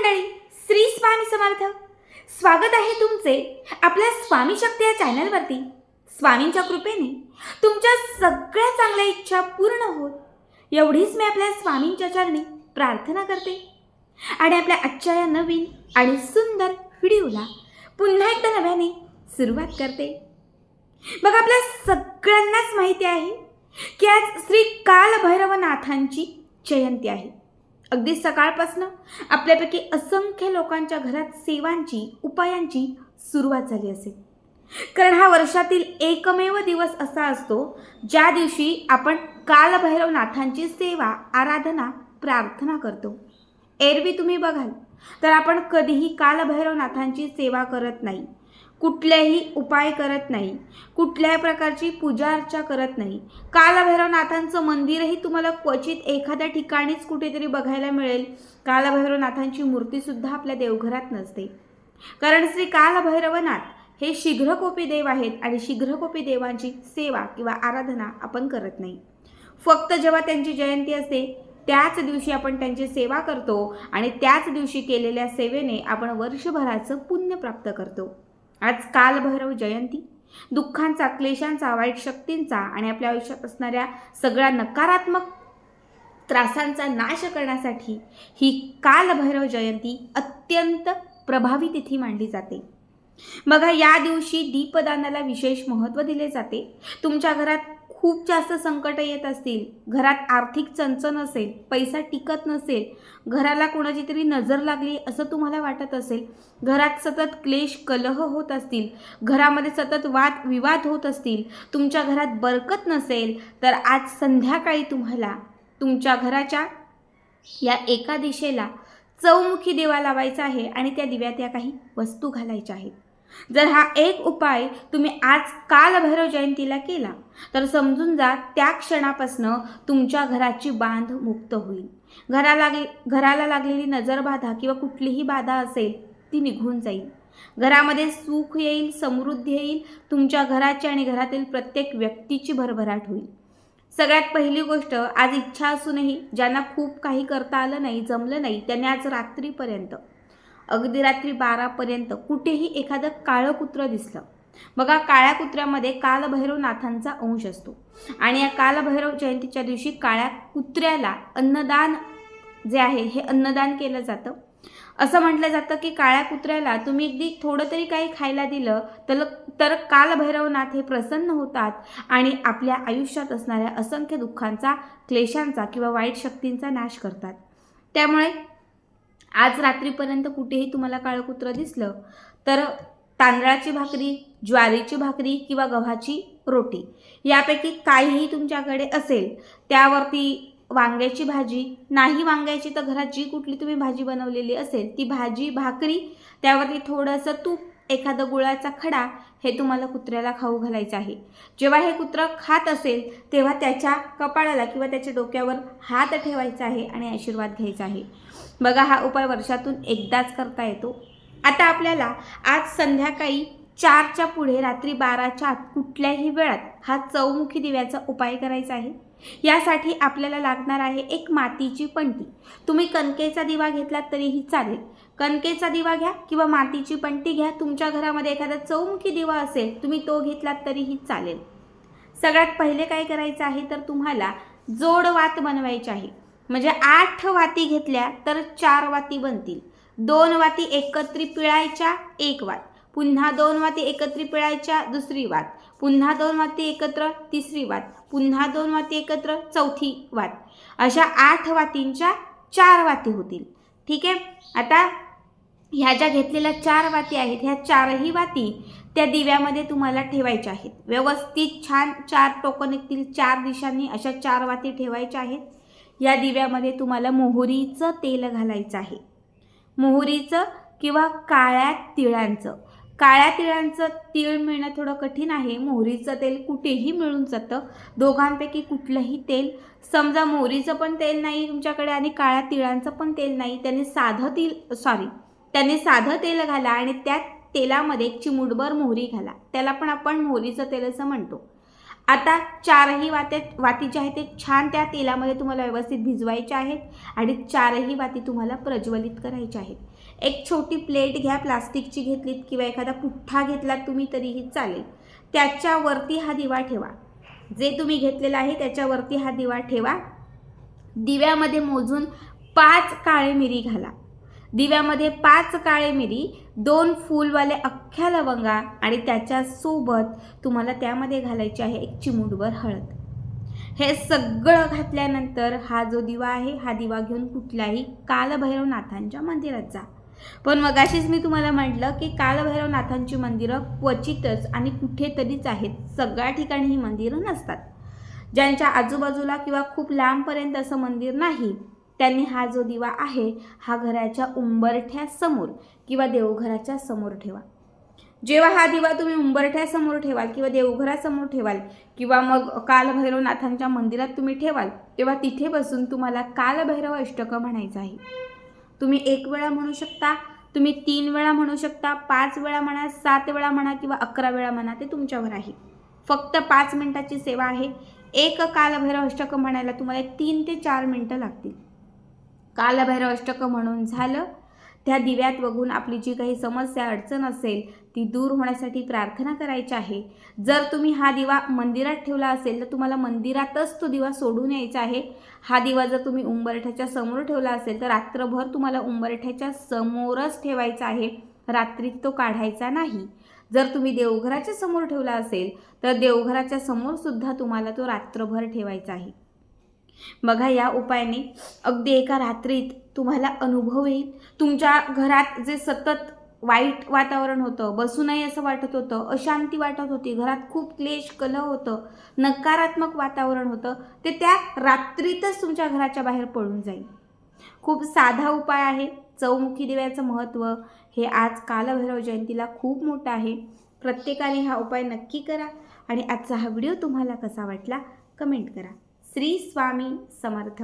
मंडळी श्री स्वामी समर्थ. स्वागत आहे तुमचे आपल्या स्वामी शक्ती या चॅनलवरती. स्वामींच्या कृपेने तुमच्या सगळ्या चांगल्या इच्छा पूर्ण होत. एवढीच मी आपल्या स्वामींच्या चरणी प्रार्थना करते. आणि आपल्या आजच्या या नवीन आणि सुंदर व्हिडिओला पुन्हा एकदा नव्याने सुरुवात करते. बघा आपल्या सगळ्यांनाच माहिती आहे की आज श्री कालभैरवनाथांची जयंती आहे. अगदी सकाळपासनं आपल्यापैकी असंख्य लोकांच्या घरात सेवांची उपायांची सुरुवात झाली असेल. कारण हा वर्षातील एकमेव दिवस असा असतो ज्या दिवशी आपण कालभैरवनाथांची सेवा आराधना प्रार्थना करतो. एरवी तुम्ही बघाल तर आपण कधीही कालभैरवनाथांची सेवा करत नाही. कुठलेही उपाय करत नाही. कुठल्याही प्रकारची पूजा अर्चा करत नाही. कालभैरवनाथांचं मंदिरही तुम्हाला क्वचित एखाद्या ठिकाणीच कुठेतरी बघायला मिळेल. कालभैरवनाथांची मूर्तीसुद्धा आपल्या देवघरात नसते. कारण श्री कालभैरवनाथ हे शीघ्रकोपी देव आहेत आणि शीघ्रकोपी देवांची सेवा किंवा आराधना आपण करत नाही. फक्त जेव्हा त्यांची जयंती असते त्याच दिवशी आपण त्यांची सेवा करतो आणि त्याच दिवशी केलेल्या सेवेने आपण वर्षभराचं पुण्य प्राप्त करतो. आज कालभैरव जयंती. दुःखांचा क्लेशांचा वाईट शक्तींचा आणि आपल्या आयुष्यात असणाऱ्या सगळ्या नकारात्मक त्रासांचा नाश करण्यासाठी ही कालभैरव जयंती अत्यंत प्रभावी तिथी मानली जाते. बघा या दिवशी दीपदानाला विशेष महत्त्व दिले जाते. तुमच्या घरात खूप जास्त संकटं येत असतील घरात आर्थिक चणचण असेल पैसा टिकत नसेल घराला कोणाची तरी नजर लागली असं तुम्हाला वाटत असेल घरात सतत क्लेश कलह होत असतील घरामध्ये सतत वाद विवाद होत असतील तुमच्या घरात बरकत नसेल तर आज संध्याकाळी तुम्हाला तुमच्या घराच्या या एका दिशेला चौमुखी दिवा लावायचा आहे आणि त्या दिव्यात या काही वस्तू घालायच्या आहेत. जर हा एक उपाय तुम्ही आज कालभैरव जयंतीला केला तर समजून जा त्या क्षणापासनं तुमच्या घराची बांध मुक्त होईल. घराला लागली घराला लागलेली नजरबाधा किंवा कुठलीही बाधा असेल ती निघून जाईल. घरामध्ये सुख येईल समृद्धी येईल तुमच्या घराची आणि घरातील प्रत्येक व्यक्तीची भरभराट होईल. सगळ्यात पहिली गोष्ट आज इच्छा असूनही ज्यांना खूप काही करता आलं नाही जमलं नाही त्यांनी आज रात्रीपर्यंत अगदी रात्री बारापर्यंत कुठेही एखादं काळं कुत्रं दिसलं. बघा काळ्या कुत्र्यामध्ये कालभैरवनाथांचा अंश असतो. आणि या कालभैरव जयंतीच्या दिवशी काळ्या कुत्र्याला अन्नदान जे आहे हे अन्नदान केलं जातं. असं म्हटलं जातं की काळ्या कुत्र्याला तुम्ही अगदी थोडं तरी काही खायला दिलं तर तर कालभैरवनाथ हे प्रसन्न होतात आणि आपल्या आयुष्यात असणाऱ्या असंख्य दुःखांचा क्लेशांचा किंवा वाईट शक्तींचा नाश करतात. त्यामुळे आज रात्रीपर्यंत कुठेही तुम्हाला काळं कुत्रं दिसलं तर तांदळाची भाकरी ज्वारीची भाकरी किंवा गव्हाची रोटी यापैकी काहीही तुमच्याकडे असेल त्यावरती वांग्याची भाजी नाही वांग्याची तर घरात जी कुठली तुम्ही भाजी बनवलेली असेल ती भाजी भाकरी त्यावरती थोडंसं तूप एखादं गुळाचा खडा हे तुम्हाला कुत्र्याला खाऊ घालायचं आहे. जेव्हा हे कुत्रं खात असेल तेव्हा त्याच्या कपाळाला किंवा त्याच्या डोक्यावर हात ठेवायचा आहे आणि आशीर्वाद घ्यायचा आहे. बघा हा उपाय वर्षातून एकदाच करता येतो. आता आपल्याला आज संध्याकाळी चारच्या पुढे रात्री बाराच्या आत कुठल्याही वेळात हा चौमुखी दिव्याचा उपाय करायचा आहे. यासाठी आपल्याला लागणार आहे एक मातीची पंटी तुम्ही कणकेचा दिवा घेतलात तरीही चालेल. कणकेचा दिवा घ्या किंवा मातीची पंटी घ्या. तुमच्या घरामध्ये एखादा चौमुखी दिवा असेल तुम्ही तो घेतलात तरीही चालेल. सगळ्यात पहिले काय करायचं आहे तर तुम्हाला जोड वात बनवायची आहे. म्हणजे आठ वाती घेतल्या तर चार वाती बनतील. दोन वाती एकत्रित पिळायच्या एक वात. पुन्हा दोन वाती एकत्रित पिळायच्या दुसरी वात. पुन्हा दोन वाती एकत्र तिसरी वात. पुन्हा दोन वाती एकत्र चौथी वात. अशा आठ वातींच्या चार वाती होतील. ठीक आहे? आता ह्या ज्या घेतलेल्या चार वाती आहेत ह्या चारही वाती त्या दिव्यामध्ये तुम्हाला ठेवायच्या आहेत. व्यवस्थित छान चार टोकं निघतील चार दिशांनी अशा चार वाती ठेवायच्या आहेत. या दिव्यामध्ये तुम्हाला मोहरीचं तेल घालायचं आहे. मोहरीचं किंवा काळ्या तिळांचं. काळ्या तिळांचं तीळ मिळणं थोडं कठीण आहे. मोहरीचं तेल कुठेही मिळून जातं. दोघांपैकी कुठलंही तेल समजा मोहरीचं पण तेल नाही तुमच्याकडे आणि काळ्या तिळांचं पण तेल नाही त्याने साधं तेल सॉरी त्याने साधं तेल घाला आणि त्या तेलामध्ये एक चिमुडभर मोहरी घाला. त्याला पण आपण मोहरीचं तेल असं म्हणतो. आता चारही वात्या वाती जे आहेत ते छान त्या तेलामध्ये तुम्हाला व्यवस्थित भिजवायच्या आहेत आणि चारही वाती तुम्हाला प्रज्वलित करायच्या आहेत. एक छोटी प्लेट घ्या प्लास्टिकची घेतलीत किंवा एखादा पुठ्ठा घेतलात तुम्ही तरीही चालेल. त्याच्यावरती हा दिवा ठेवा. जे तुम्ही घेतलेला आहे त्याच्यावरती हा दिवा ठेवा. दिव्यामध्ये मोजून पाच काळे मिरी घाला. दिव्यामध्ये पाच काळे मिरी दोन फूलवाले अख्ख्या लवंगा आणि त्याच्यासोबत तुम्हाला त्यामध्ये घालायची आहे एक चिमूटभर हळद. हे सगळं घातल्यानंतर हा जो दिवा आहे हा दिवा घेऊन कुठल्याही कालभैरवनाथांच्या मंदिरात जा. पण मगाशीच मी तुम्हाला म्हटलं की कालभैरवनाथांची मंदिरं क्वचितच आणि कुठेतरीच आहेत. सगळ्या ठिकाणी ही मंदिरं नसतात. ज्यांच्या आजूबाजूला किंवा खूप लांबपर्यंत असं मंदिर नाही त्यांनी हा जो दिवा आहे हा घराच्या उंबरठ्यासमोर किंवा देवघराच्या समोर ठेवा. जेव्हा हा दिवा तुम्ही उंबरठ्यासमोर ठेवाल किंवा देवघरासमोर ठेवाल किंवा मग कालभैरवनाथांच्या मंदिरात तुम्ही ठेवाल तेव्हा तिथे बसून तुम्हाला कालभैरव अष्टकं म्हणायचं आहे. तुम्ही एक वेळा म्हणू शकता तुम्ही तीन वेळा म्हणू शकता पाच वेळा म्हणा सात वेळा म्हणा किंवा अकरा वेळा म्हणा ते तुमच्यावर आहे. फक्त पाच मिनटाची सेवा आहे. एक कालभैरव अष्टकं म्हणायला तुम्हाला तीन ते चार मिनटं लागतील. कालभैरव अष्टकं म्हणून झालं. त्या दिव्यात बघून आपली जी काही समस्या अडचण असेल ती दूर होण्यासाठी प्रार्थना करायची आहे. जर तुम्ही हा दिवा मंदिरात ठेवला असेल तर तुम्हाला मंदिरातच तो दिवा सोडून यायचा आहे. हा दिवा जर तुम्ही उंबरठ्याच्या समोर ठेवला असेल तर रात्रभर तुम्हाला उंबरठ्याच्या समोरच ठेवायचा आहे. रात्रीत तो काढायचा नाही. जर तुम्ही देवघराच्या समोर ठेवला असेल तर देवघराच्या समोरसुद्धा तुम्हाला तो रात्रभर ठेवायचा आहे. बघा या उपायाने. अगदी एका रात्रीत तुम्हाला अनुभव येईल. तुमच्या घरात जे सतत वाईट वातावरण होतं बसू असं वाटत होतं अशांती वाटत होती घरात खूप क्लेश कलह होतं नकारात्मक वातावरण होतं ते त्या रात्रीतच तुमच्या घराच्या बाहेर पडून जाईल. खूप साधा उपाय आहे. चौमुखी दिव्याचं महत्त्व हे आज कालभैरव जयंतीला खूप मोठं आहे. प्रत्येकाने हा उपाय नक्की करा आणि आजचा हा व्हिडिओ तुम्हाला कसा वाटला कमेंट करा. श्री स्वामी समर्थ.